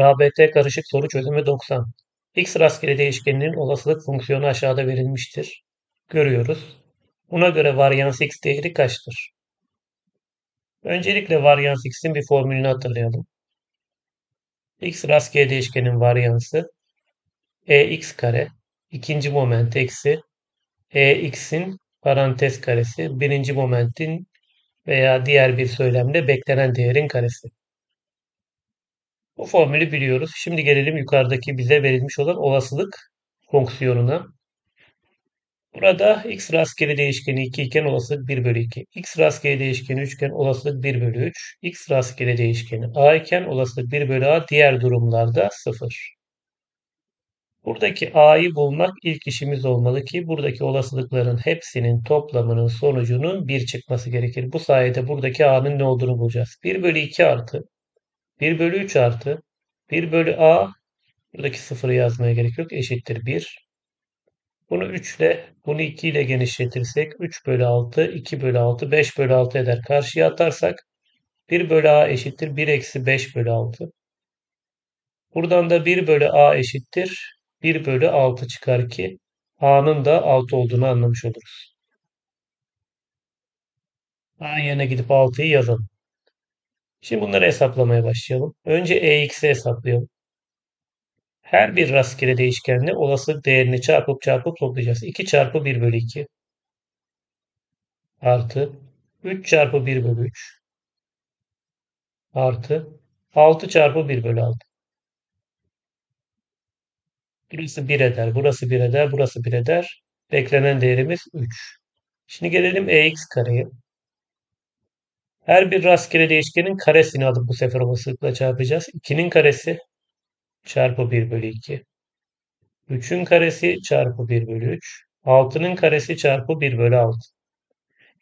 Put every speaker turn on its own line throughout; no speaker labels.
RBT karışık soru çözümü 90. X rastgele değişkeninin olasılık fonksiyonu aşağıda verilmiştir. Görüyoruz. Buna göre varyans x değeri kaçtır? Öncelikle varyans x'in bir formülünü hatırlayalım. x rastgele değişkenin varyansı ex kare ikinci moment eksi ex'in parantez karesi birinci momentin veya diğer bir söylemde beklenen değerin karesi. Bu formülü biliyoruz. Şimdi gelelim yukarıdaki bize verilmiş olan olasılık fonksiyonuna. Burada x rastgele değişkeni 2 iken olasılık 1 bölü 2. x rastgele değişkeni 3 iken olasılık 1 bölü 3. x rastgele değişkeni a iken olasılık 1 bölü a diğer durumlarda 0. Buradaki a'yı bulmak ilk işimiz olmalı ki buradaki olasılıkların hepsinin toplamının sonucunun 1 çıkması gerekir. Bu sayede buradaki a'nın ne olduğunu bulacağız. 1 bölü 2 artı 1 bölü 3 artı 1 bölü a buradaki sıfırı yazmaya gerek yok. Eşittir 1. Bunu 3 ile bunu 2 ile genişletirsek 3 bölü 6 2 bölü 6 5 bölü 6 eder. Karşıya atarsak 1 bölü a eşittir 1 eksi 5 bölü 6. Buradan da 1 bölü a eşittir 1 bölü 6 çıkar ki a'nın da 6 olduğunu anlamış oluruz. a yerine gidip 6'yı yazalım. Şimdi bunları hesaplamaya başlayalım. Önce ex'i hesaplayalım. Her bir rastgele değişkenle olasılık değerini çarpıp çarpıp toplayacağız. 2 çarpı 1 bölü 2 artı 3 çarpı 1 bölü 3 artı 6 çarpı 1 bölü 6. Burası 1 eder, burası 1 eder, burası 1 eder. Beklenen değerimiz 3. Şimdi gelelim ex kareye. Her bir rastgele değişkenin karesini alıp bu sefer olasılıkla çarpacağız. 2'nin karesi çarpı 1 bölü 2. 3'ün karesi çarpı 1 bölü 3. 6'nın karesi çarpı 1 bölü 6.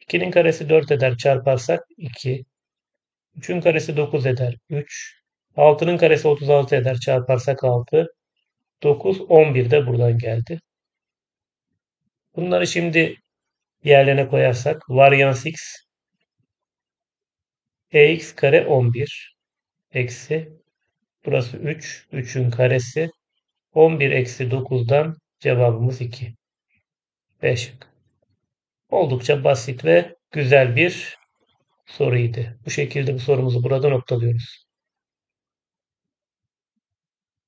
2'nin karesi 4 eder çarparsak 2. 3'ün karesi 9 eder 3. 6'nın karesi 36 eder çarparsak 6. 9, 11 de buradan geldi. Bunları şimdi yerlerine koyarsak varyans x ex kare 11 eksi burası 3. 3'ün karesi 11 eksi 9'dan cevabımız 2. 5. Oldukça basit ve güzel bir soruydu. Bu şekilde bu sorumuzu burada noktalıyoruz.